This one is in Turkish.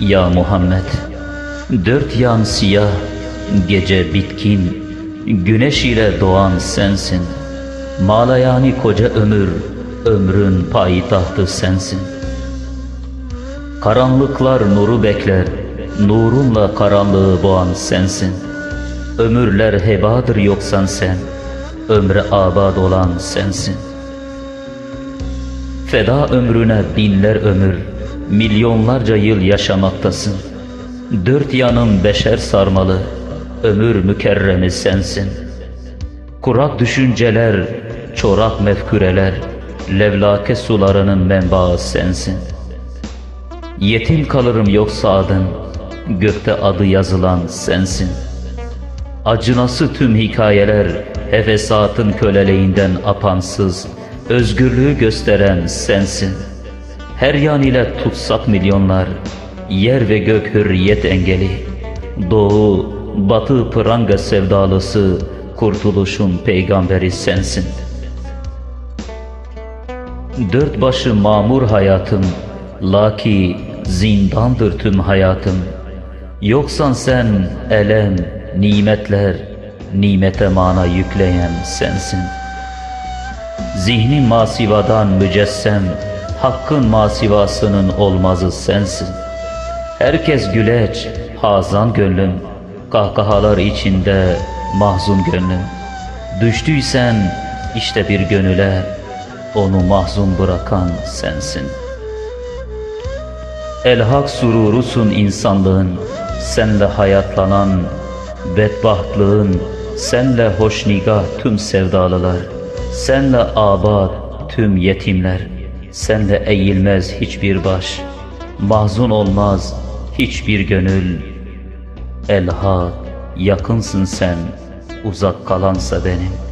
Ya Muhammed, dört yan siyah, gece bitkin, güneş ile doğan sensin. Malayani koca ömür, ömrün payitahtı sensin. Karanlıklar nuru bekler, nurunla karanlığı boğan sensin. Ömürler hebadır yoksan sen, ömre abad olan sensin. Feda ömrüne binler ömür, milyonlarca yıl yaşamaktasın. Dört yanım beşer sarmalı, ömür mükerremi sensin. Kurak düşünceler, çorak mefküreler, levlake sularının menbaı sensin. Yetim kalırım yoksa adın, gökte adı yazılan sensin. Acınası tüm hikayeler, hefesatın köleliğinden apansız, özgürlüğü gösteren sensin. Her yan ile tutsak milyonlar, yer ve gök hürriyet engeli. Doğu, batı pranga sevdalısı, kurtuluşun peygamberi sensin. Dört başı mamur hayatım, laki zindandır tüm hayatım. Yoksan sen elem, nimetler, nimete mana yükleyen sensin. Zihnin masivadan mücessem, hakkın masivasının olmazı sensin. Herkes güleç, hazan gönlüm, kahkahalar içinde mahzun gönlüm. Düştüysen işte bir gönüle, onu mahzun bırakan sensin. Elhak sururusun insanlığın, senle hayatlanan, bedbahtlığın, senle hoşnigah tüm sevdalılar, senle abad tüm yetimler, senle eğilmez hiçbir baş, mahzun olmaz hiçbir gönül. Elhak yakınsın sen, uzak kalansa benim.